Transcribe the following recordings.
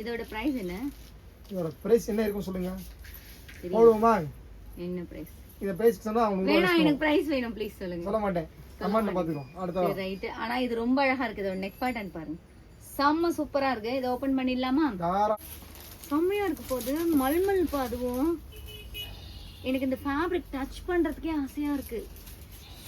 இதோட பிரைஸ் என்ன? இதோட பிரைஸ் என்ன இருக்கும் சொல்லுங்க. போடுவோமா? என்ன பிரைஸ் இதை பிரைஸ் சொன்னா அவங்க வேணாம் எனக்கு பிரைஸ் வேணும் ப்ளீஸ் சொல்லுங்க. சொல்ல மாட்டேன். கமெண்ட் பார்த்துக்கோ அடுத்த ரைட் ஆனா இது ரொம்ப அழகா இருக்கு இதோட நெக் பேட்டர்ன் பாருங்க. செம்ம சூப்பரா இருக்கு. இதை ஓபன் பண்ணிடலாமா? செம்மையா இருக்கு போது மல்மல் பா அதுவும். எனக்கு இந்த ஃபேப்ரிக் டச் பண்றதுக்கே ஆசையா இருக்கு.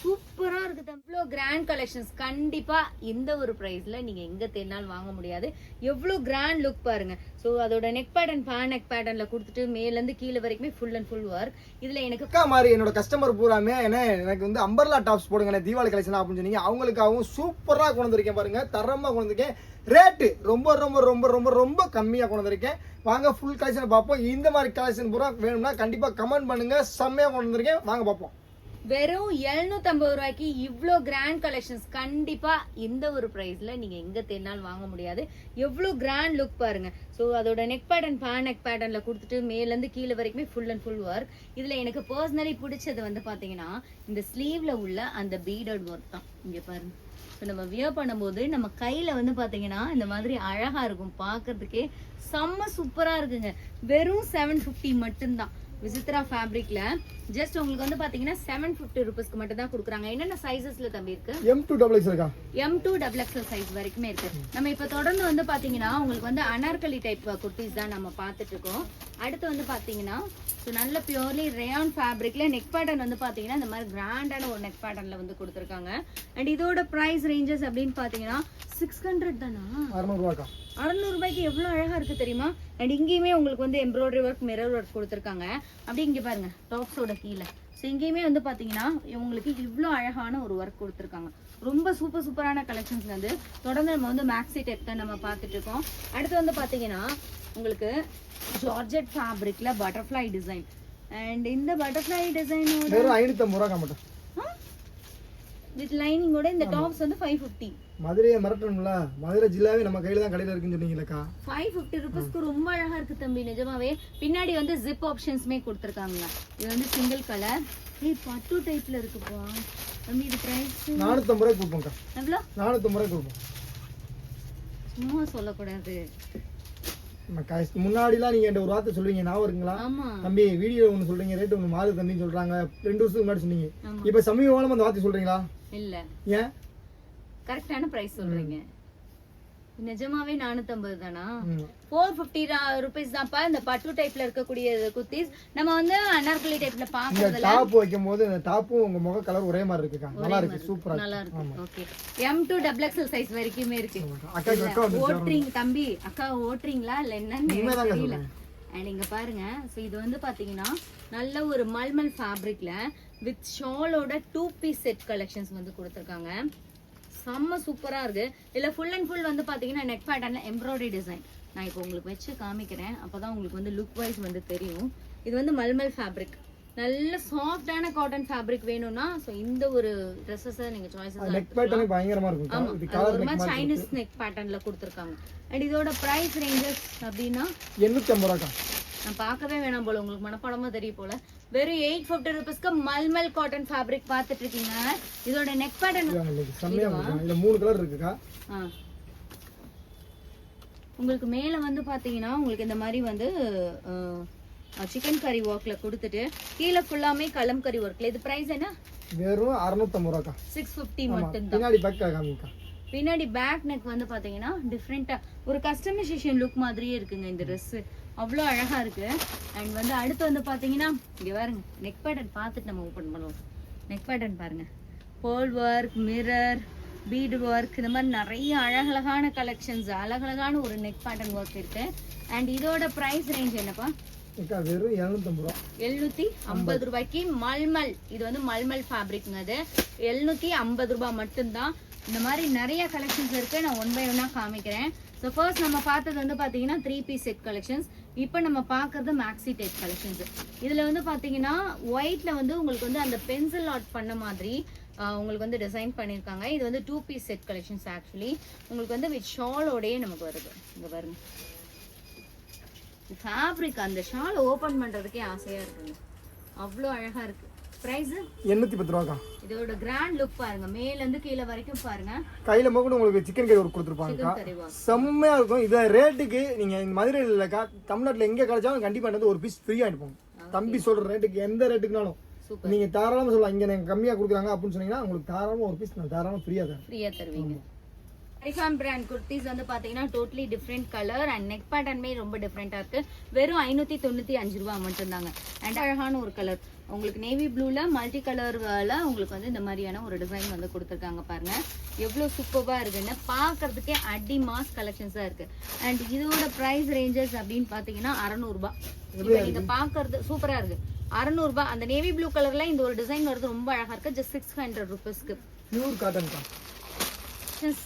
சூப்பரா இருக்குது. இவ்வளோ கிராண்ட் கலெக்ஷன்ஸ் கண்டிப்பா இந்த ஒரு ப்ரைஸில் நீங்க எங்க தேடினாலும் வாங்க முடியாது. எவ்வளோ கிராண்ட் லுக் பாருங்க. ஸோ அதோட நெக் பேட்டர்ன் ஃபேன் நெக் பேட்டர்ன்ல கொடுத்துட்டு மேலேருந்து கீழே வரைக்குமே ஃபுல் அண்ட் ஃபுல் ஒர்க் இதுல எனக்கு அக்கா மாதிரி என்னோட கஸ்டமர் பூராமே என்ன எனக்கு வந்து அம்பர்லா டாப்ஸ் போடுங்க தீபாவளி கலெக்ஷன் அப்படின்னு சொன்னீங்க. அவங்களுக்காகவும் சூப்பராக கொண்டு வந்திருக்கேன் பாருங்க. தரமாக கொண்டு வந்திருக்கேன். ரேட்டு ரொம்ப ரொம்ப ரொம்ப ரொம்ப ரொம்ப கம்மியாக கொண்டு வந்திருக்கேன். வாங்க ஃபுல் கலெக்ஷன் பார்ப்போம். இந்த மாதிரி கலெக்ஷன் பூரா வேணும்னா கண்டிப்பாக கமெண்ட் பண்ணுங்க. செம்மையாக கொண்டு வந்திருக்கேன். வாங்க பார்ப்போம். வெறும் 750 ரூபாய்க்கு இவ்வளோ கிராண்ட் கலெக்ஷன்ஸ் கண்டிப்பா இந்த ஒரு பிரைஸ்ல நீங்க எங்க தேடினாலும் வாங்க முடியாது. எவ்வளோ கிராண்ட் லுக் பாருங்க. ஸோ அதோட நெக் பேட்டர்ன் ஃபேன் நெக் பேட்டர்ன்ல கொடுத்துட்டு மேலேருந்து கீழே வரைக்குமே ஃபுல் அண்ட் ஃபுல் ஒர்க் இதுல எனக்கு பர்சனலி பிடிச்சது வந்து பாத்தீங்கன்னா இந்த ஸ்லீவ்ல உள்ள அந்த பீடட் ஒர்க் தான். இங்க பாருங்க. ஸோ நம்ம வியர் பண்ணும்போது நம்ம கையில வந்து பாத்தீங்கன்னா இந்த மாதிரி அழகா இருக்கும். பார்க்கறதுக்கே செம்ம சூப்பரா இருக்குங்க. வெறும் செவன் ஃபிஃப்டி மட்டும்தான். விசித்ரா ஃபேப்ரிக்ல ஜஸ்ட் உங்களுக்கு வந்து பாத்தீங்கன்னா செவன் ஃபிஃப்டி ருபீஸ்க்கு மட்டும் தான் கொடுக்குறாங்க. என்னென்ன சைசஸ்ல தம்பி இருக்கு? எம் டூ டபுள் எக்ஸ் இருக்கா? M two double XL size வரைக்குமே இருக்கு. நம்ம இப்ப தொடர்ந்து வந்து பாத்தீங்கன்னா உங்களுக்கு வந்து அனார்கலி டைப் குர்த்திஸ் தான் நம்ம பார்த்துட்டு இருக்கோம். அடுத்து வந்து பாத்தீங்கன்னா ஸோ நல்ல பியூர்லி ரேயான் ஃபேப்ரிக்ல நெக் பேட்டர்ன் வந்து பாத்தீங்கன்னா இந்த மாதிரி கிராண்டான ஒரு நெக் பேட்டர்ன்ல வந்து கொடுத்துருக்காங்க. அண்ட் இதோட பிரைஸ் ரேஞ்சஸ் அப்படின்னு பாத்தீங்கன்னா சிக்ஸ் ஹண்ட்ரட் தானா? அறநூறுவாக்கா அறநூறு ரூபாய்க்கு எவ்வளவு அழகா இருக்கு தெரியுமா? அண்ட் இங்கேயுமே உங்களுக்கு வந்து எம்ப்ராய்டரி ஒர்க் மிரர் ஒர்க் கொடுத்துருக்காங்க. அப்படியே இங்க பாருங்க டாப்ஸோட கீழே. ஸோ இங்கேயுமே வந்து பாத்தீங்கன்னா உங்களுக்கு இவ்வளோ அழகான ஒரு ஒர்க் கொடுத்துருக்காங்க. ரொம்ப சூப்பர் சூப்பரான கலெக்ஷன்ஸ் வந்து. தொடர்ந்து நம்ம வந்து மேக்ஸி தான் நம்ம பார்த்துட்டு இருக்கோம். அடுத்து வந்து பாத்தீங்கன்னா உங்களுக்கு ஜார்ஜெட் ஃபேப்ரிக்ல பட்டர்ஃப்ளை டிசைன் அண்ட் இந்த பட்டர்ஃப்ளை டிசைனோட வெறும் ஐநூற்றம்பது ரூபா மட்டும். வித் லைனிங்கோட இந்த டாப்ஸ் வந்து ஃபைவ் ஃபிஃப்டி மதுரையை மிரட்டணும்ல மதுரை ஜில்லாவே நம்ம கையில் தான் கடையில் இருக்குன்னு சொன்னீங்களேக்கா. ஃபைவ் ஃபிஃப்டி ருபீஸ்க்கு ரொம்ப அழகா இருக்கு தம்பி நிஜமாவே. பின்னாடி வந்து ஜிப் ஆப்ஷன்ஸ்மே கொடுத்துருக்காங்க. இது வந்து சிங்கிள் கலர் ஏய் பட்டு டைப்ல இருக்குப்பா. தம்பி இது பிரைஸ் நானூற்றம்பது ரூபாய் கொடுப்போம்க்கா. எவ்வளோ? நானூற்றம்பது ரூபாய் கொடுப்போம். சும்மா சொல்லக்கூடாது. முன்னாடிலாம் நீங்க ஒரு வார்த்தை சொல்லுவீங்க ஞாபகம் இருக்குங்களா? தம்பி வீடியோ ஒன்று சொல்றீங்க ரேட் ஒன்று மாறு தம்பின்னு சொல்றாங்க. ரெண்டு வருஷத்துக்கு முன்னாடி சொன்னீங்க. இப்போ சமீப காலமா அந்த வார்த்தை சொல்றீங்களா? இல்ல. ஏன்? கரெக்டான பிரைஸ் சொல்றீங்க. நிஜமாவே நானூத்தம்பது தானா. ஃபோர் ஃபிஃப்டி ருபீஸ் தான்ப்பா இந்த பட்டு டைப்ல இருக்கக்கூடிய குர்த்திஸ். நம்ம வந்து அனார்கலி டைப்ல இந்த பாக்குறதுல டாப் வைக்கும் போது இந்த டாப்பும் உங்க முக கலர் ஒரே மாதிரி இருக்குக்கா நல்லா இருக்கு சூப்பரா நல்லா இருக்கு. Okay M two double XL size வரைக்குமே இருக்கு. ஓட்டுறீங்க தம்பி. அக்கா ஓட்டுறீங்களா? இல்ல என்னன்னு தெரியல. அண்ட் இங்க பாருங்க. ஸோ இது வந்து பாத்தீங்கன்னா நல்ல ஒரு மல்மல் ஃபேப்ரிக்ல வித் ஷாலோட டூ பீஸ் செட் கலெக்ஷன்ஸ் வந்து கொடுத்துருக்காங்க. செம்ம சூப்பரா இருக்கு. இதுல ஃபுல் அண்ட் ஃபுல் வந்து பாத்தீங்கன்னா நெக் பேட்டர்ன்ல எம்ப்ராய்டரி டிசைன் நான் இப்போ உங்களுக்கு வச்சு காமிக்கிறேன். அப்பதான் உங்களுக்கு வந்து லுக் வைஸ் வந்து தெரியும். இது வந்து மல்மல் ஃபேப்ரிக் நல்ல சாஃப்டான காட்டன் ஃபேப்ரிக் வேணும்னா ஸோ இந்த ஒரு ட்ரெஸ்ஸஸ் நீங்க சாய்ஸஸ் நெக் பேட்டர்னே பயங்கரமா ஆமா இருக்கும் ஒரு மாதிரி சைனீஸ் நெக் பேட்டர்ன்ல கொடுத்துருக்காங்க. அண்ட் இதோட பிரைஸ் ரேஞ்சஸ் அப்படின்னா எண்ணூத்தி ஐம்பது ரூபாக்கா. நான் பார்க்கவே வேணாம் போல உங்களுக்கு மனப்பாடமா தெரியும் போல. வெறும் எயிட் ஃபிஃப்டி ருபீஸ்க்கு மல்மல் காட்டன் ஃபேப்ரிக் பார்த்துட்டு இருக்கீங்க. இதோட நெக் பேட்டர்ன் மூணு கலர் இருக்குக்கா? உங்களுக்கு மேல வந்து பாத்தீங்கன்னா உங்களுக்கு இந்த மாதிரி வந்து சிக்கன் கறி ஒர்க்ல கொடுத்துட்டு கீழே ஃபுல்லாமே கலம்கரி ஒர்க்ல இது பிரைஸ் என்ன? வெறும் அறுநூத்தம்பது ரூபாக்கா. சிக்ஸ் ஃபிஃப்டி ஆமா மட்டும்தான். பின்னாடி பேக் காமிக்கா. பின்னாடி பேக் நெக் வந்து பாத்தீங்கன்னா டிஃப்ரெண்டா ஒரு கஸ்டமைசேஷன் லுக் மாதிரியே இருக்குங்க இந்த Dress. அவ்வளோ அழகா இருக்கு. அண்ட் வந்து அடுத்து வந்து பாத்தீங்கன்னா இங்க பாருங்க நெக் பேட்டர்ன் பார்த்துட்டு நம்ம ஓபன் பண்ணுவோம். நெக் பேட்டர்ன் பாருங்க. Ball work mirror bead work இந்த மாதிரி நிறைய அழகழகான கலெக்ஷன்ஸ் அழகழகான ஒரு நெக் பேட்டர்ன் ஒர்க் இருக்கு. அண்ட் இதோட பிரைஸ் ரேஞ்ச் என்னப்பா? வெறும் எழுநூத்தம்பது ரூபா. எழுநூத்தி ஐம்பது ரூபாய்க்கு மல்மல். இது வந்து மல்மல் ஃபேப்ரிக்ங்க அது. எழுநூத்தி ஐம்பது ரூபாய் மட்டும்தான். இந்த மாதிரி நிறைய கலெக்ஷன்ஸ் இருக்கு. நான் ஒன் பை ஒன்னா காமிக்கிறேன். ஸோ ஃபர்ஸ்ட் நம்ம பார்த்தது வந்து பாத்தீங்கன்னா த்ரீ பீஸ் செட் கலெக்ஷன்ஸ் இப்போ நம்ம பார்க்கறது மேக்ஸி டைப் கலெக்ஷன்ஸ் இதில் வந்து பார்த்தீங்கன்னா ஒயிட்ல வந்து உங்களுக்கு வந்து அந்த பென்சில் ஆர்ட் பண்ண மாதிரி உங்களுக்கு வந்து டிசைன் பண்ணியிருக்காங்க இது வந்து two piece set collections actually உங்களுக்கு வந்து வித் ஷாலோடயே நமக்கு வருது. இங்கே பாருங்க. ஃபேப்ரிக் அந்த ஷால் ஓப்பன் பண்ணுறதுக்கே ஆசையாக இருக்குங்க. அவ்வளோ அழகாக இருக்குது பிரைஸ் எண்ணூத்தி பத்து ரூபாக்கா. இதோட கிராண்ட் லுக் பாருங்க. மேல இருந்து கீழே வரைக்கும் பாருங்க. கையில கூட உங்களுக்கு சிக்கன் கறி ஒரு வா செம்மையா இருக்கும். இத ரேட்டுக்கு நீங்க இந்த மதுரையில் இல்லக்கா தமிழ்நாட்டுல எங்க கிடைச்சாலும் கண்டிப்பா வந்து ஒரு பீஸ் ஃப்ரீயா அனுப்புவோம் தம்பி சொல்ற ரேட்டுக்கு எந்த ரேட்டுக்குனாலும் நீங்க தாராளமா சொல்லலாம். இங்க எனக்கு கம்மியா கொடுக்குறாங்க அப்படின்னு சொன்னீங்கன்னா உங்களுக்கு தாராளமா ஒரு பீஸ் நான் தாராளமா ஃப்ரீயா தரேன். ஃப்ரீயா தருவீங்க. ஹரிஃபாம் பிராண்ட் குர்த்திஸ் வந்து பாத்தீங்கன்னா totally different colour and neck பேட்டர்னுமே ரொம்ப டிஃப்ரெண்டா இருக்கு. வெறும் ஐநூத்தி தொண்ணூத்தி அஞ்சு ரூபா மட்டும்தாங்க. அண்ட் அழகான ஒரு கலர் உங்களுக்கு நேவி ப்ளூல மல்டி கலர்ல உங்களுக்கு வந்து இந்த மாதிரியான ஒரு டிசைன் வந்து கொடுத்துருக்காங்க பாருங்க. எவ்வளவு சூப்பர்வா இருக்குன்னு பார்க்கிறதுக்கே அடி மாஸ் கலெக்ஷன்ஸா இருக்கு. அண்ட் இதோட பிரைஸ் ரேஞ்சஸ் அப்படின்னு பாத்தீங்கன்னா அறநூறுபா. இப்போ நீங்க பாக்குறது சூப்பரா இருக்கு. அறநூறுபா. அந்த நேவி ப்ளூ கலர்ல இந்த ஒரு டிசைன் வருது ரொம்ப அழகா இருக்கு. ஜஸ்ட் சிக்ஸ் ஹண்ட்ரட் ருபீஸ்க்கு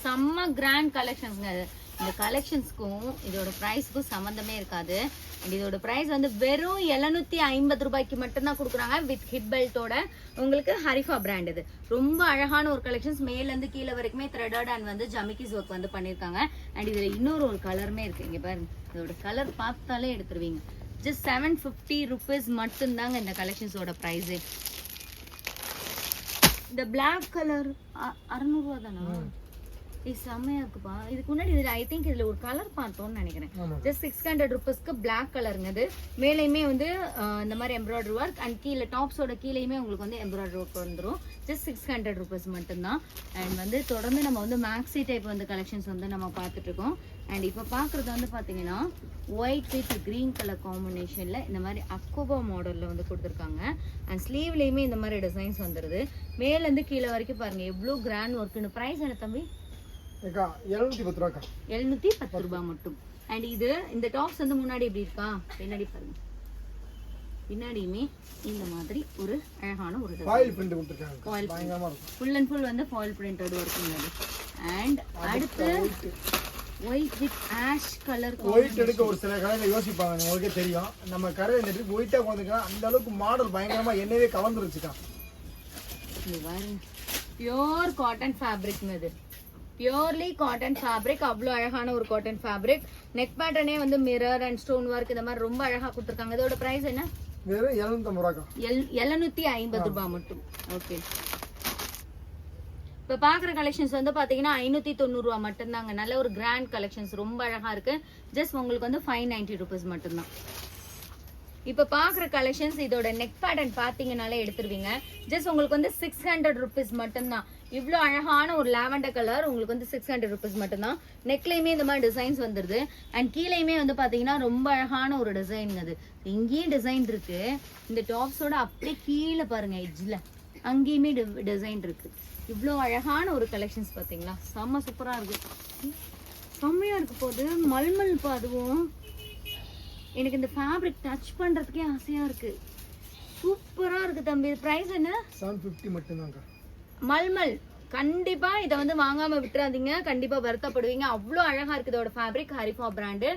செம்ம கிராண்ட் கலெக்ஷன்ஸ்ங்க இந்த கலெக்ஷன்ஸ்க்கும் இதோட ப்ரைஸ்க்கும் சம்மந்தமே இருக்காது. அண்ட் இதோட ப்ரைஸ் வந்து வெறும் எழுநூத்தி ஐம்பது ரூபாய்க்கு மட்டும்தான் கொடுக்குறாங்க. வித் ஹிப் பெல்ட்டோட உங்களுக்கு ஹரிஃபா பிராண்ட் இது. ரொம்ப அழகான ஒரு கலெக்ஷன்ஸ் மேலேருந்து கீழே வரைக்குமே த்ரெடட் அண்ட் வந்து ஜமிக்கிஸ் ஒர்க் வந்து பண்ணியிருக்காங்க. அண்ட் இதில் இன்னொரு ஒரு கலருமே இருக்கு. இங்கே பாருங்க. இதோட கலர் பார்த்தாலே எடுத்துருவீங்க. ஜஸ்ட் செவன் ஃபிஃப்டி ருபீஸ் மட்டும்தாங்க இந்த கலெக்ஷன்ஸோட ப்ரைஸு இந்த பிளாக் கலர் அறநூறுவா தானா? இது செம்மையா இருக்குப்பா. இதுக்கு முன்னாடி இதுல ஐ திங்க் இதுல ஒரு கலர் பார்த்தோம்னு நினைக்கிறேன். ஜஸ்ட் சிக்ஸ் ஹண்ட்ரட் ருபீஸ்க்கு பிளாக் கலருங்க இது மேலேயுமே வந்து இந்த மாதிரி எம்ப்ராய்டரி ஒர்க் அண்ட் கீழே டாப்ஸோட கீழேயுமே உங்களுக்கு வந்து எம்ப்ராய்டரி ஒர்க் வந்துடும் ஜஸ்ட் சிக்ஸ் ஹண்ட்ரட் ருபீஸ் மட்டும்தான். அண்ட் வந்து தொடர்ந்து நம்ம வந்து மேக்ஸி டைப் வந்து கலெக்ஷன்ஸ் வந்து நம்ம பார்த்துட்டு இருக்கோம். அண்ட் இப்போ பார்க்குறது வந்து பார்த்தீங்கன்னா ஒயிட் வித் க்ரீன் கலர் காம்பினேஷனில் இந்த மாதிரி அக்கோபா மாடலில் வந்து கொடுத்துருக்காங்க. அண்ட் ஸ்லீவ்லேயுமே இந்த மாதிரி டிசைன்ஸ் வந்துடுது மேலேருந்து கீழே வரைக்கும் பாருங்க எவ்வளோ கிராண்ட் ஒர்க்குன்னு ப்ரைஸ் என்ன தம்பி? எழுநூத்தி பத்து ரூபாக்கா. எழுநூத்தி பத்து ரூபாய் மட்டும். அண்ட் இது இந்த டாப்ஸ் வந்து முன்னாடி எப்படி இருக்கா? பின்னாடி பாருங்க. பின்னாடியுமே இந்த மாதிரி ஒரு அழகான ஒரு ஃபாயில் பிரிண்ட் கொடுத்துருக்காங்க. Print. பயங்கரமா இருக்கும். ஃபுல் அண்ட் ஃபுல் வந்து ஃபாயில் பிரிண்டட் ஒர்க் உள்ளது அண்ட் அடுத்து white with ash colour white எடுக்க ஒரு சில கடையில யோசிப்பாங்க. உங்களுக்கே தெரியும். நம்ம கடையில் இந்த ட்ரிப் ஒயிட்டா கொண்டுக்கலாம் அந்த அளவுக்கு மாடல் பயங்கரமா என்னவே பாருங்க. பியோர் காட்டன் ஃபேப்ரிக்ங்க இது பியோர்லி காட்டன் ஃபேப்ரிக் அவ்வளோ அழகான ஒரு காட்டன் ஃபேப்ரிக் நெக் பேட்டர்னே வந்து மிரர் அண்ட் ஸ்டோன் ஒர்க் இந்த மாதிரி ரொம்ப அழகா கொடுத்துருக்காங்க. இதோட பிரைஸ் என்ன? வெறும் எழுநூத்தம்பது ரூபாக்கா. எல் எழுநூத்தி ஐம்பது ரூபாய் மட்டும். ஓகே இப்போ பார்க்குற கலெக்ஷன்ஸ் வந்து பார்த்தீங்கன்னா ஐநூற்றி தொண்ணூறுரூவா மட்டும்தாங்க. நல்ல ஒரு கிராண்ட் கலெக்ஷன்ஸ் ரொம்ப அழகாக இருக்கு. ஜஸ்ட் உங்களுக்கு வந்து ஃபைவ் நைன்டி ருபீஸ் மட்டும்தான். இப்போ பார்க்குற கலெக்ஷன்ஸ் இதோட நெக் பேட்டர்ன் பார்த்தீங்கனாலே எடுத்துருவீங்க. ஜஸ்ட் உங்களுக்கு வந்து சிக்ஸ் ஹண்ட்ரட் ருபீஸ் மட்டும்தான். இவ்வளோ அழகான ஒரு லாவெண்டர் கலர். உங்களுக்கு வந்து சிக்ஸ் ஹண்ட்ரட் ருபீஸ் மட்டும்தான். நெக்லையுமே இந்த மாதிரி டிசைன்ஸ் வந்துருது. அண்ட் கீழேயுமே வந்து பார்த்தீங்கன்னா ரொம்ப அழகான ஒரு டிசைன் அது. இங்கேயும் டிசைன் இருக்கு. இந்த டாப்ஸோட அப்படியே கீழே பாருங்க எட்ஜில் அங்கேயுமே டிசைன் இருக்கு. இவ்வளோ அழகான ஒரு கலெக்ஷன்ஸ் பார்த்தீங்களா செம்ம சூப்பராக இருக்கு. செம்மையாக இருக்கு போது மல்மல் அதுவும். எனக்கு இந்த ஃபேப்ரிக் டச் பண்ணுறதுக்கே ஆசையாக இருக்கு. சூப்பராக இருக்கு தம்பி. ப்ரைஸ் என்ன? Seven fifty மட்டும்தான்க்கா. மல்மல் கண்டிப்பா இதை வந்து வாங்காம விட்டுறாதீங்க. கண்டிப்பா வருத்தப்படுவீங்க. அவ்வளோ அழகா இருக்கு இதோட ஃபேப்ரிக் ஹரிஃபா பிராண்டு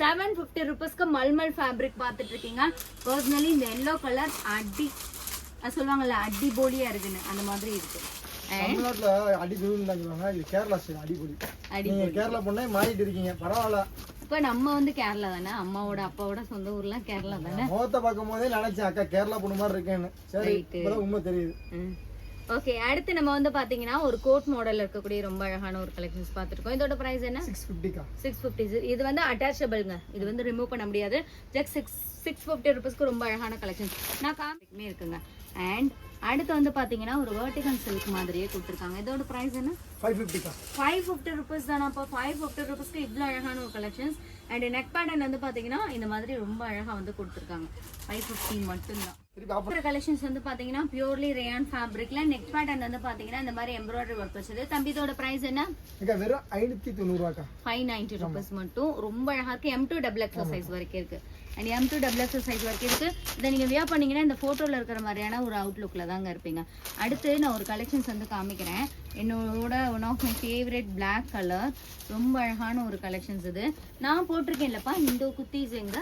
செவன் ஃபிஃப்டி ருபீஸ்க்கு மல்மல் ஃபேப்ரிக் பார்த்துட்டு இருக்கீங்க பர்சனலி இந்த எல்லோ கலர் அடி சொல்லுவாங்கல்ல அடி போலியா இருக்குன்னு. அந்த மாதிரி இருக்கு. தமிழ்நாட்டுல அடிபொலின்னு தான் சொல்லுவாங்க. இது கேரளா சைடு அடிபொலி அடி நீங்க கேரளா பொண்ணே மாறிட்டு இருக்கீங்க. பரவாயில்ல. இப்ப நம்ம வந்து கேரளா தானே? அம்மாவோட அப்பாவோட சொந்த ஊர்லாம் கேரளா தானே? முகத்தை பார்க்கும் போதே நினைச்சேன் அக்கா கேரளா பொண்ணு மாதிரி இருக்கேன்னு. சரி உண்மை தெரியுது. ஓகே அடுத்து நம்ம வந்து பாத்தீங்கன்னா ஒரு கோட் மாடல்ல இருக்கக்கூடிய ரொம்ப அழகான ஒரு கலெக்ஷன்ஸ் பார்த்துருக்கோம். இதோட பிரைஸ் என்ன? சிக்ஸ் ஃபிஃப்டிக்கா சிக்ஸ் ஃபிஃப்டி இது வந்து அட்டாச்சபிள்ங்க இது வந்து ரிமூவ் பண்ண முடியாது. ஜஸ்ட் சிக்ஸ் சிக்ஸ் ஃபிஃப்டி ருபீஸ்க்கு ரொம்ப அழகான கலெக்ஷன்ஸ் நான் காமிக்குமே இருக்குங்க. அண்ட் அடுத்து வந்து பாத்தீங்கன்னா ஒரு வெர்டிகல் சில்க் மாதிரியே கொடுத்துருக்காங்க. இதோட பிரைஸ் என்ன? ஃபைவ் ஃபிஃப்டிக்கா ஃபைவ் ஃபிஃப்டி ருபீஸ் தானே அப்போ. ஃபைவ் ஃபிஃப்டி ருபீஸ்க்கு இவ்வளோ அழகான ஒரு கலெக்ஷன்ஸ் அண்ட் நெக் பேட்டர்ன் வந்து பாத்தீங்கன்னா இந்த மாதிரி ரொம்ப அழகா வந்து கொடுத்துருக்காங்க. ஃபைவ் ஃபிஃப்டி மட்டும்தான். கலெக்ஷன்ஸ் வந்து பாத்தீங்கன்னா பியூர்லி ரேயான் ஃபேப்ரிக்ல நெக் பேட்டர்ன் வந்து பாத்தீங்கன்னா இந்த மாதிரி எம்ப்ராய்டரி ஒர்க் வச்சது. தம்பி இதோட பிரைஸ் என்ன? வெறும் ஐநூத்தி தொண்ணூறுவாக்கா ஃபைவ் நைன்டி ருபீஸ் மட்டும். ரொம்ப அழகா இருக்கு. M two double XL size வரைக்கும் இருக்கு. And M two double XL size வரைக்கும் இருக்கு. இதை நீங்க வியா பண்ணீங்கன்னா இந்த போட்டோல இருக்கிற மாதிரியான ஒரு அவுட்லுக்ல தாங்க இருப்பீங்க. அடுத்து நான் ஒரு கலெக்ஷன்ஸ் வந்து காமிக்கிறேன். என்னோட one of my favourite Black colour ரொம்ப அழகான ஒரு கலெக்ஷன்ஸ் இது. நான் போட்டிருக்கேன்லப்பா இந்த குத்தீஸ் எங்க?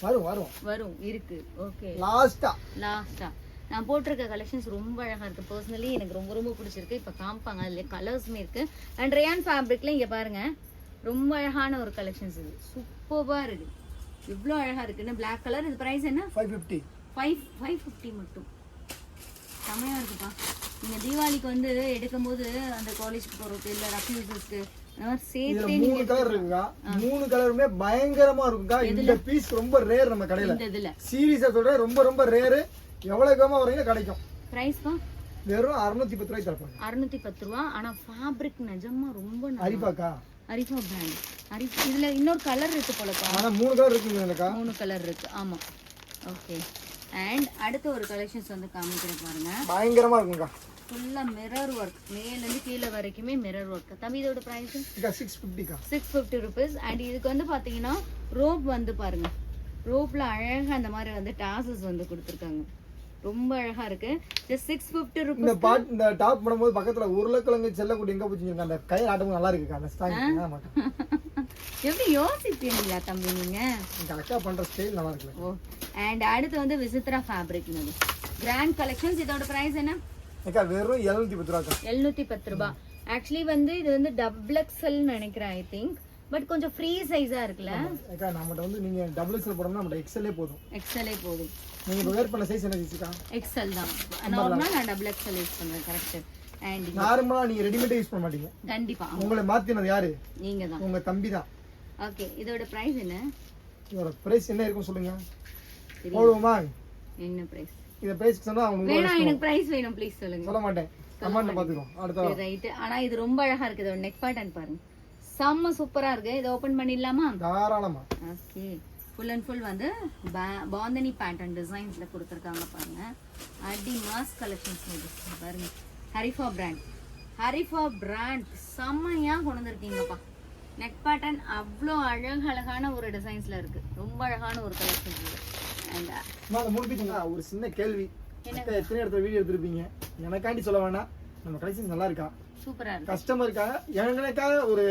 வரும் வரும். வரும் இருக்கு. ஓகே லாஸ்டா லாஸ்டா நான் போட்டிருக்க கலெக்ஷன்ஸ் ரொம்ப அழகா இருக்கு. பர்சனலி எனக்கு ரொம்ப ரொம்ப பிடிச்சிருக்கு. இப்போ காமிப்பாங்க. அதுல கலர்ஸுமே இருக்கு. அண்ட் ரேயான் ஃபேப்ரிக்ல இங்க பாருங்க. ரொம்ப அழகான ஒரு கலெக்ஷன்ஸ் இது. சூப்பர்பா இருக்கு. இவ்வளோ அழகா இருக்குன்னு Black கலர் இது பிரைஸ் என்ன? Five fifty five five fifty மட்டும். செமையா இருக்குப்பா. நீங்க தீபாவளிக்கு வந்து எடுக்கும்போது அந்த காலேஜ்க்கு போறதுக்கு இல்ல ரஃப்யூசஸ்க்கு இதுல மூணு கலர் இருக்குக்கா மூணு கலருமே பயங்கரமா இருக்குக்கா இந்த பீஸ் ரொம்ப ரேர் நம்ம கடையில. சீரியஸா சொல்றேன் ரொம்ப ரொம்ப ரேரு எவ்வளவு கம்மா வரீங்க கிடைக்கும். பிரைஸ் பா வெறும் அறுநூத்தி பத்து ரூபாய்க்கு தரப்பாங்க அறுநூத்தி பத்து ரூபா. ஆனா ஃபேப்ரிக் நிஜமா ரொம்ப நல்லா அரிப்பாக்கா? அரிஃபா பிராண்ட் அரிஃபா இதுல இன்னொரு கலர் இருக்கு போலப்பா ஆனா மூணு கலர் இருக்குங்க எனக்கா மூணு கலர் இருக்கு. ஆமா. ஓகே அண்ட் அடுத்த ஒரு கலெக்ஷன்ஸ் வந்து காமிக்கிறேன் பாருங்க. பயங்கரமா இருக்குங்கக்கா ஃபுல்லா மிரர் ஒர்க் மேலேருந்து கீழே வரைக்குமே மிரர் ஒர்க் தம்பி இதோட ப்ரைஸ் சிக்ஸ் ஃபிஃப்டிக்கா சிக்ஸ் ஃபிஃப்டி ருபீஸ் அண்ட் இதுக்கு வந்து பார்த்தீங்கன்னா ரோப் வந்து பாருங்க. ரோப்ல அழகா அந்த மாதிரி வந்து டாசஸ் வந்து கொடுத்துருக்காங்க. ரொம்ப அழகா இருக்கு. ஜஸ்ட் சிக்ஸ் ஃபிஃப்டி இந்த ருபீஸ் பாட் இந்த டாப் பண்ணும்போது பக்கத்துல உருளைக்கிழங்கு செல்லக்குட்டி எங்க போச்சுங்க அந்த கை ஆட்டமும் நல்லா இருக்குக்கா. அந்த ஸ்டாங் எப்படி யோசிப்பீங்களா தம்பி நீங்க? எங்க அக்கா பண்ற ஸ்டைல் நல்லா இருக்குல்ல. ஓ. அண்ட் அடுத்து வந்து விசித்ரா ஃபேப்ரிக் கிராண்ட் கலெக்ஷன்ஸ் இதோட ப்ரைஸ் என்ன? அக்கா வெறும் எழுநூத்தி பத்து ரூபாக்கா எழுநூத்தி பத்து ரூபாய் ஆக்சுவலி வந்து இது வந்து டபுள் எக்ஸ்எல் நினைக்கிறேன் ஐ திங்க் பட் கொஞ்சம் ஃப்ரீ சைஸா இருக்குல்ல? அக்கா நம்மகிட்ட வந்து நீங்க டபுள் எக்ஸ்எல் போடணும்னா நம்மகிட்ட எக்ஸ்எல்லே போதும். எக்ஸ்எல்லே போதும். நீங்க வேர் பண்ண சைஸ் என்ன சைஸ்க்கா எக்ஸ்எல் தான். நார்மலா நான் டபுள் எக்ஸ்எல் யூஸ் பண்ணுவேன் கரெக்ட் நார்மலா நீங்க ரெடிமேட் யூஸ் பண்ண மாட்டீங்க. கண்டிப்பா. உங்களை மாத்தினது யாரு? நீங்க தான். உங்க தம்பி தான். ஓகே இதோட பிரைஸ் என்ன? இதோட பிரைஸ் என்ன இருக்கும் சொல்லுங்க. போடுவோமா? என்ன பிரைஸ் இந்த பிரைஸ் சொன்னா அவங்க வேணாம் எனக்கு பிரைஸ் வேணும் ப்ளீஸ் சொல்லுங்க. சொல்ல மாட்டேன். கமெண்ட் பாத்துக்கோ அடுத்த ரைட் ஆனா இது ரொம்ப அழகா இருக்கு இதோட நெக் பேட்டர்ன் பாருங்க. செம்ம சூப்பரா இருக்கு. இதை ஓபன் பண்ணிடலாமா? தாராளமா. ஓகே ஃபுல் அண்ட் ஃபுல் வந்து பாந்தனி பேட்டர்ன் டிசைன்ஸ்ல கொடுத்துருக்காங்க பாருங்க. அடி மாஸ் கலெக்ஷன்ஸ் இது பாருங்க. ஹரிஃபா பிராண்ட் ஹரிஃபா பிராண்ட் செம்மையா கொண்டு வந்திருக்கீங்கப்பா நெக் பேட்டர்ன் அவ்வளோ அழகு அழகான ஒரு டிசைன்ஸ்ல இருக்கு. ரொம்ப அழகான ஒரு கலெக்ஷன் இது. அண்ட் ஒரு சின்ன கேள்வி. எத்தனை இடத்துல வீடியோ எடுத்திருப்பீங்க? எனக்காண்டி சொல்ல வேணாம். நம்ம கலெக்ஷன் நல்லா இருக்கா? சூப்பரா இருக்கு. கஸ்டமருக்காக எனக்காக ஒரு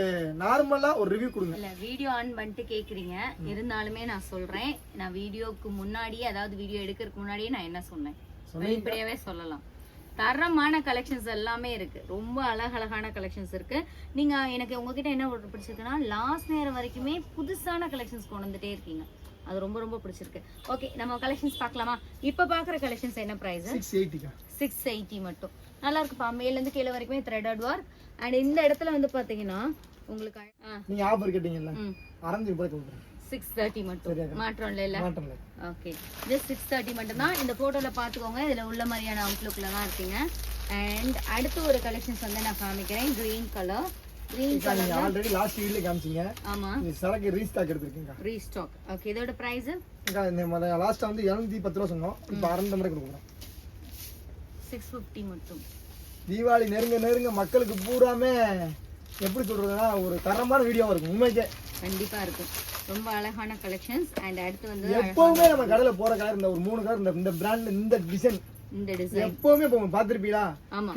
நார்மலா ஒரு ரிவ்யூ கொடுங்க. இல்ல வீடியோ ஆன் பண்ணிட்டு கேக்குறீங்க. இருந்தாலுமே நான் சொல்றேன். நான் வீடியோக்கு முன்னாடியே அதாவது வீடியோ எடுக்கிறதுக்கு முன்னாடியே நான் என்ன சொன்னேன்? வெளிப்படையாவே சொல்லலாம். தரமான கலெக்ஷன்ஸ் எல்லாமே இருக்கு. ரொம்ப அழகழகான கலெக்ஷன்ஸ் இருக்கு. நீங்க எனக்கு உங்ககிட்ட என்ன பிடிச்சிருக்குன்னா லாஸ்ட் நேரம் வரைக்குமே புதுசான கலெக்ஷன்ஸ் கொண்டு வந்துட்டே இருக்கீங்க. அது ரொம்ப ரொம்ப பிடிச்சிருக்கு. ஓகே நம்ம கலெக்ஷன்ஸ் பார்க்கலாமா? இப்ப பாக்குற கலெக்ஷன்ஸ் என்ன பிரைஸ் சிக்ஸ் எயிட்டிக்கா சிக்ஸ் எயிட்டி மட்டும். நல்லா இருக்குப்பா மேலேருந்து கீழே வரைக்குமே த்ரெடட் ஒர்க் அண்ட் இந்த இடத்துல வந்து பாத்தீங்கன்னா உங்களுக்கு அழ- ஆ. நீங்க ஆஃபர் கேட்டீங்கல்ல? அரைஞ்சு கொடுக்குறேன் சிக்ஸ் தேர்ட்டி மட்டும். மாற்றம் இல்ல இல்லை? ஓகே ஜஸ்ட் சிக்ஸ் தேர்ட்டி மட்டும் தான் இந்த போட்டோல பாத்துக்கோங்க இதுல உள்ள மாதிரியான அவுட்லுக்ல தான் இருக்கீங்க. அண்ட் அடுத்து ஒரு கலெக்ஷன்ஸ் வந்து நான் காமிக்கிறேன். கிரீன் கலர் நீங்க ஆல்ரெடி லாஸ்ட் வீட்ல காமிச்சீங்க. ஆமா. இந்த சரக்கு ரீஸ்டாக் எடுத்திருக்கீங்க. ரீஸ்டாக் ஓகே இதோட பிரைஸ் இந்த லாஸ்ட்டா வந்து எழுநூத்தி பத்து ரூபா சொன்னோம். இப்போ அறந்த மாதிரி கொடுக்குறோம். சிக்ஸ் ஃபிஃப்டி மட்டும். தீபாவளி நெருங்க நெருங்க மக்களுக்கு பூராமே எப்படி சொல்றதுன்னா ஒரு தரமான வீடியோவா இருக்கும். உண்மைக்கே. கண்டிப்பா இருக்கும். ரொம்ப அழகான கலெக்ஷன்ஸ் அண்ட் அடுத்து வந்து எப்பவுமே நம்ம கடையில போற கலர் இந்த ஒரு மூணு கலர் இந்த இந்த பிராண்ட் இந்த டிசைன் இந்த டிசைன் எப்பவுமே பாத்திருப்பீங்களா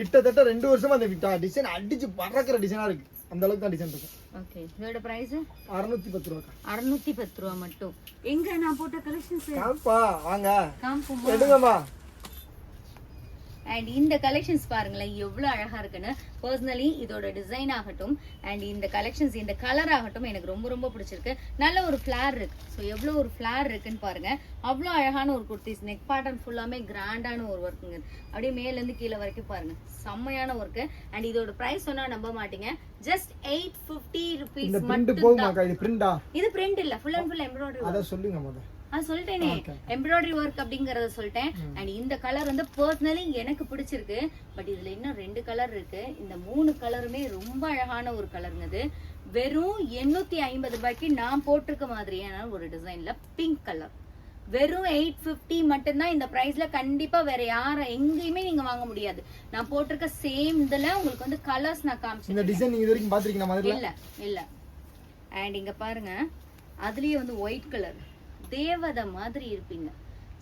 கிட்டத்தட்ட ரெண்டு வருஷமா அந்த டிசைன் அடிச்சு பறக்கிற டிசைனா இருக்கு. அந்த அளவுக்கு தான் டிசைன் இருக்கும். ஓகே இதோட பிரைஸ் அறுநூத்தி பத்து ரூபாக்கா. அறுநூத்தி பத்து ரூபா மட்டும். எங்க நான் போட்ட கலெக்ஷன்ஸ் காப்பா வாங்க. காம்புமா எடுங்கம்மா. அண்ட் இந்த கலெக்ஷன்ஸ் பாருங்களேன் எவ்வளவு அழகா இருக்குன்னு. பர்சனலி இதோட டிசைன் ஆகட்டும் அண்ட் இந்த கலெக்ஷன்ஸ் இந்த கலர் ஆகட்டும் எனக்கு ரொம்ப ரொம்ப பிடிச்சிருக்கு. நல்ல ஒரு ஃபிளார் இருக்கு. ஸோ எவ்வளவு ஒரு ஃபிளார் இருக்குன்னு பாருங்க. அவ்வளோ அழகான ஒரு குர்த்திஸ். நெக் பேட்டர்ன் ஃபுல்லாமே கிராண்டான ஒரு ஒர்க்குங்க அப்படியே மேல இருந்து கீழே வரைக்கும் பாருங்க. செம்மையான ஒர்க்கு அண்ட் இதோட பிரைஸ் சொன்னா நம்ப மாட்டீங்க. ஜஸ்ட் எயிட் ஃபிஃப்டி ருபீஸ் மட்டும் இது பிரிண்டா இது பிரிண்ட் இல்ல. ஃபுல் அண்ட் ஃபுல் எம்ப்ராய்டரி அதை சொல்லுங்க முதல்ல. சொல்லிட்டேனே. எம்ப்ராய்டரி ஒர்க் அப்படிங்கறத சொல்லிட்டேன். அண்ட் இந்த கலர் வந்து பர்சனலி எனக்கு பிடிச்சிருக்கு. பட் இதுல இன்னும் ரெண்டு கலர் இருக்கு. இந்த மூணு கலருமே ரொம்ப அழகான ஒரு கலருங்க இது. வெறும் எண்ணூத்தி ஐம்பது ரூபாய்க்கு நான் போட்டிருக்க மாதிரியான ஒரு டிசைன்ல பிங்க் கலர் வெறும் எயிட் ஃபிஃப்டி மட்டும்தான் இந்த பிரைஸ்ல கண்டிப்பா வேற யார எங்கேயுமே நீங்க வாங்க முடியாது. நான் போட்டிருக்க சேம் இதுல உங்களுக்கு வந்து கலர்ஸ் நான் காமிச்சேன் இந்த டிசைன் நீங்க இது வரைக்கும் பாத்திருக்கீங்க இல்ல இல்ல. அண்ட் இங்க பாருங்க. அதுலயே வந்து ஒயிட் கலர் தேவதை மாதிரி இருப்பீங்க.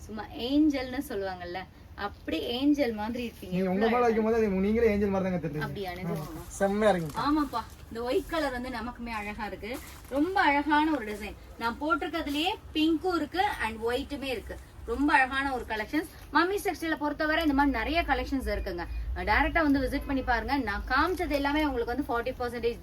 சும்மா ஏஞ்சல்னு சொல்லுவாங்கல்ல அப்படி ஏஞ்சல் மாதிரி இருப்பீங்க. நீங்க உங்க மேல வைக்கும் போது நீங்களே ஏஞ்சல் மாதிரி தாங்க தெரியுங்க அப்படியா நிஜமாவா? செம்மையா இருக்குங்க. ஆமாப்பா இந்த ஒயிட் கலர் வந்து நமக்குமே அழகா இருக்கு. ரொம்ப அழகான ஒரு டிசைன் நான் போட்டிருக்கிறதுலயே பிங்க்கும் இருக்கு அண்ட் ஒயிட்டுமே இருக்கு. ரொம்ப அழகான ஒரு கலெக்ஷன்ஸ் மம்மி டெக்ஸ்டைல பொறுத்தவரை இந்த மாதிரி நிறைய கலெக்ஷன்ஸ் இருக்குங்க. டைரக்டா வந்து விசிட் பண்ணி பாருங்க. நான் காமிச்சது எல்லாமே உங்களுக்கு வந்து ஃபார்ட்டி பர்சன்டேஜ்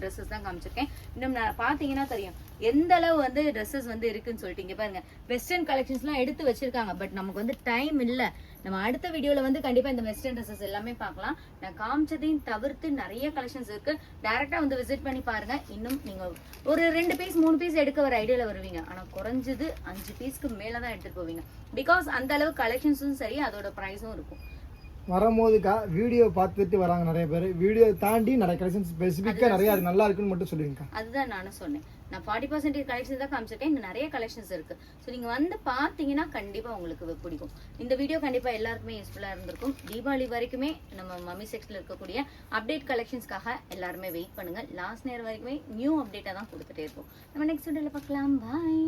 ட்ரெஸ்ஸஸ் தான் காமிச்சிருக்கேன். இன்னும் நான் பாத்தீங்கன்னா தெரியும். எந்த அளவு வந்து ட்ரெஸ்ஸஸ் வந்து இருக்குன்னு சொல்லிட்டு பாருங்க வெஸ்டர்ன் கலெக்ஷன்ஸ்லாம் எடுத்து வச்சிருக்காங்க. பட் நமக்கு வந்து டைம் இல்ல. நம்ம அடுத்த வீடியோல வந்து கண்டிப்பா இந்த வெஸ்டர்ன் ட்ரெஸ்ஸஸ் எல்லாமே பார்க்கலாம். நான் காமிச்சதையும் தவிர்த்து நிறைய கலெக்ஷன்ஸ் இருக்கு. டைரக்டா வந்து விசிட் பண்ணி பாருங்க. இன்னும் நீங்க ஒரு ரெண்டு பீஸ் மூணு பீஸ் எடுக்க வர ஐடியால வருவீங்க. ஆனா குறைஞ்சது அஞ்சு பீஸ்க்கு மேல தான் எடுத்துட்டு போவீங்க. பிகாஸ் அந்த அளவு கலெக்ஷன்ஸும் சரி அதோட ப்ரைஸும் இருக்கும். வரும்போதுக்கா வீடியோ பார்த்துட்டு வராங்க நிறைய பேர். வீடியோ தாண்டி நிறைய கலெக்ஷன் ஸ்பெசிஃபிக்காக நிறைய அது நல்லா இருக்குன்னு மட்டும் சொல்லுவீங்கக்கா அதுதான் நானும் சொன்னேன். நான் ஃபார்ட்டி பர்சன்டேஜ் கலெக்ஷன் தான் காமிச்சிருக்கேன். இன்னும் நிறைய கலெக்ஷன்ஸ் இருக்கு. ஸோ நீங்க வந்து பார்த்தீங்கன்னா கண்டிப்பா உங்களுக்கு பிடிக்கும். இந்த வீடியோ கண்டிப்பா எல்லாருக்குமே யூஸ்ஃபுல்லா இருந்திருக்கும். தீபாவளி வரைக்குமே நம்ம மம்மி செக்ஸ்ல இருக்கக்கூடிய அப்டேட் கலெக்ஷன்ஸ்க்காக எல்லாருமே வெயிட் பண்ணுங்க. லாஸ்ட் நேரம் வரைக்குமே நியூ அப்டேட்டா தான் கொடுத்துட்டே இருக்கும் நம்ம நெக்ஸ்ட் வீடியோல பார்க்கலாம். பாய்